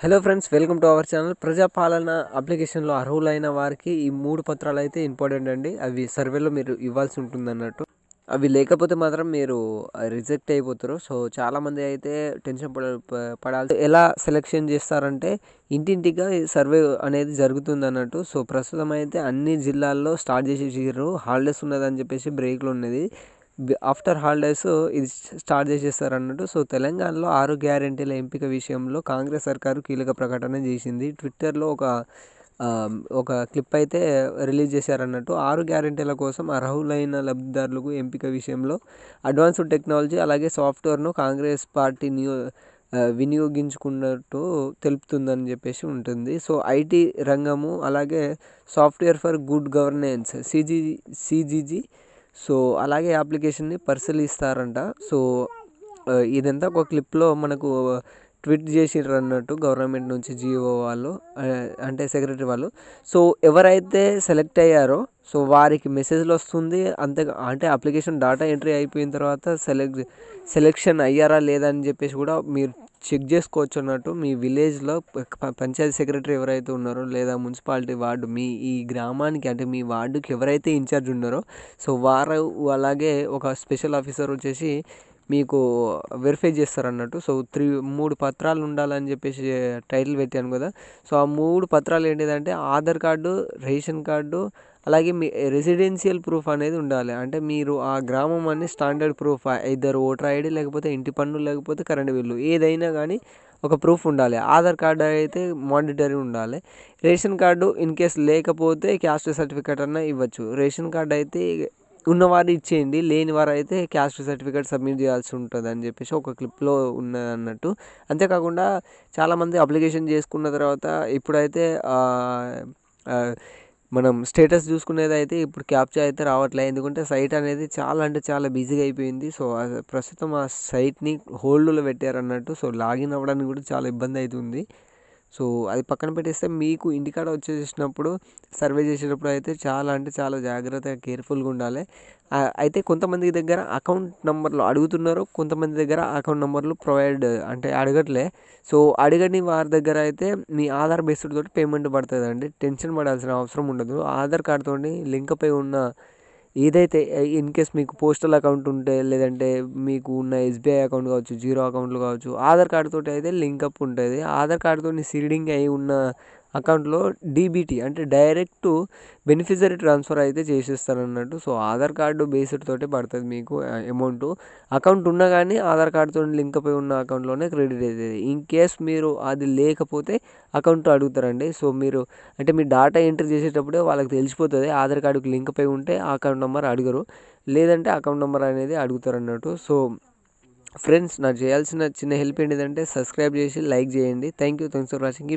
Hello friends welcome to our channel Prajapalana అప్లికేషన్లో అర్హులైన వారికి ఈ మూడు పత్రాలు అయితే ఇంపార్టెంట్ అండి. అవి సర్వేలో మీరు ఇవ్వాల్సి ఉంటుంది అన్నట్టు అవి లేకపోతే మాత్రం మీరు రిజెక్ట్ అయిపోతారు. సో చాలామంది అయితే టెన్షన్ పడ పడాలి ఎలా సెలెక్షన్ చేస్తారంటే ఇంటింటిగా సర్వే అనేది జరుగుతుంది అన్నట్టు సో ప్రస్తుతం అయితే అన్ని జిల్లాల్లో స్టార్ట్ చేసేసారు హాలిడేస్ ఉన్నదని చెప్పేసి బ్రేక్లో ఉన్నది. ఆఫ్టర్ హాలిడేస్ ఇది స్టార్ట్ చేసేస్తారు అన్నట్టు సో తెలంగాణలో ఆరు గ్యారెంటీల ఎంపిక విషయంలో కాంగ్రెస్ సర్కారు కీలక ప్రకటన చేసింది. ట్విట్టర్లో ఒక ఒక క్లిప్ అయితే రిలీజ్ చేశారన్నట్టు. ఆరు గ్యారెంటీల కోసం అర్హులైన లబ్ధిదారులకు ఎంపిక విషయంలో అడ్వాన్స్డ్ టెక్నాలజీ అలాగే సాఫ్ట్వేర్ను కాంగ్రెస్ పార్టీ నియో వినియోగించుకున్నట్టు తెలుపుతుందని చెప్పేసి ఉంటుంది. సో ఐటీ రంగము అలాగే software for good governance CG CGG so అలాగే అప్లికేషన్ని పరిశీలిస్తారంట. సో ఇదంతా ఒక క్లిప్లో మనకు ట్వీట్ చేసిర్రు అన్నట్టు గవర్నమెంట్ నుంచి జియో వాళ్ళు అంటే సెక్రటరీ వాళ్ళు. సో ఎవరైతే సెలెక్ట్ అయ్యారో సో వారికి మెసేజ్లు వస్తుంది అంతే అంటే అప్లికేషన్ డాటా ఎంట్రీ అయిపోయిన తర్వాత సెలెక్ట్ సెలెక్షన్ అయ్యారా లేదా అని చెప్పేసి కూడా మీరు చెక్ చేసుకోవచ్చు అన్నట్టు. మీ విలేజ్లో పంచాయతీ సెక్రటరీ ఎవరైతే ఉన్నారో లేదా మున్సిపాలిటీ వార్డు మీ ఈ గ్రామానికి అంటే మీ వార్డుకి ఎవరైతే ఇన్ఛార్జ్ ఉన్నారో సో వారు అలాగే ఒక స్పెషల్ ఆఫీసర్ వచ్చేసి మీకు వెరిఫై చేస్తారు అన్నట్టు సో త్రీ మూడు పత్రాలు ఉండాలని చెప్పేసి టైటిల్ పెట్టాను కదా. సో ఆ మూడు పత్రాలు ఏంటిదంటే ఆధార్ కార్డు రేషన్ కార్డు అలాగే మీ రెసిడెన్షియల్ ప్రూఫ్ అనేది ఉండాలి. అంటే మీరు ఆ గ్రామం అనే స్టాండర్డ్ ప్రూఫ్ ఇద్దరు ఓటర్ ఐడి లేకపోతే ఇంటి పన్ను లేకపోతే కరెంట్ బిల్లు ఏదైనా కానీ ఒక ప్రూఫ్ ఉండాలి. ఆధార్ కార్డు అయితే మానిటరీ ఉండాలి. రేషన్ కార్డు ఇన్ కేస్ లేకపోతే క్యాస్ట్ సర్టిఫికేట్ అన్న ఇవ్వచ్చు. రేషన్ కార్డు అయితే ఉన్నవారు ఇచ్చేయండి. లేని వారు అయితే క్యాస్ట్ సర్టిఫికేట్ సబ్మిట్ చేయాల్సి ఉంటుంది అని చెప్పేసి ఒక క్లిప్లో ఉన్నది అన్నట్టు. అంతేకాకుండా చాలామంది అప్లికేషన్ చేసుకున్న తర్వాత ఇప్పుడైతే మనం స్టేటస్ చూసుకునేది అయితే ఇప్పుడు క్యాప్చర్ అయితే రావట్లేదు ఎందుకంటే సైట్ అనేది చాలా అంటే చాలా బిజీగా అయిపోయింది. సో ప్రస్తుతం ఆ సైట్ని హోల్డ్లో పెట్టారన్నట్టు. సో లాగిన్ అవ్వడానికి కూడా చాలా ఇబ్బంది అవుతుంది. సో అది పక్కన పెట్టేస్తే మీకు ఇంటికాడ వచ్చేసినప్పుడు సర్వే చేసేటప్పుడు అయితే చాలా అంటే చాలా జాగ్రత్తగా కేర్ఫుల్గా ఉండాలి. అయితే కొంతమంది దగ్గర అకౌంట్ నెంబర్లు అడుగుతున్నారు. కొంతమంది దగ్గర అకౌంట్ నెంబర్లు ప్రొవైడ్ అంటే అడగట్లే. సో అడగని వారి దగ్గర అయితే మీ ఆధార్ బేస్డ్ తోటి పేమెంట్ పడుతుంది అండి టెన్షన్ పడాల్సిన అవసరం ఉండదు. ఆధార్ కార్డ్తో లింక్ పై ఉన్న ఏదైతే ఇన్ కేస్ మీకు పోస్టల్ అకౌంట్ ఉంటే లేదంటే మీకు ఉన్న ఎస్బీఐ అకౌంట్ కావచ్చు జీరో అకౌంట్లు కావచ్చు ఆధార్ కార్డుతో అయితే లింకప్ ఉంటుంది. ఆధార్ కార్డుతో సీడింగ్ అయి ఉన్న అకౌంట్లో డీబీటీ అంటే డైరెక్ట్ బెనిఫిషరీ ట్రాన్స్ఫర్ అయితే చేసేస్తారు అన్నట్టు సో ఆధార్ కార్డు బేస్డ్ తోటి పడుతుంది మీకు అమౌంట్. అకౌంట్ ఉన్నా కానీ ఆధార్ కార్డుతో లింక్ అయి ఉన్న అకౌంట్లోనే క్రెడిట్ అవుతుంది ఇన్ కేస్ మీరు అది లేకపోతే అకౌంట్ అడుగుతారండి. సో మీరు అంటే మీ డాటా ఎంట్రీ చేసేటప్పుడే వాళ్ళకి తెలిసిపోతుంది. ఆధార్ కార్డుకి లింక్ అయి ఉంటే ఆ అకౌంట్ నెంబర్ అడగరు. లేదంటే అకౌంట్ నెంబర్ అనేది అడుగుతారు అన్నట్టు సో ఫ్రెండ్స్ నాకు చేయాల్సిన చిన్న హెల్ప్ ఏంటిదంటే సబ్స్క్రైబ్ చేసి లైక్ చేయండి. Thank you thanks for watching.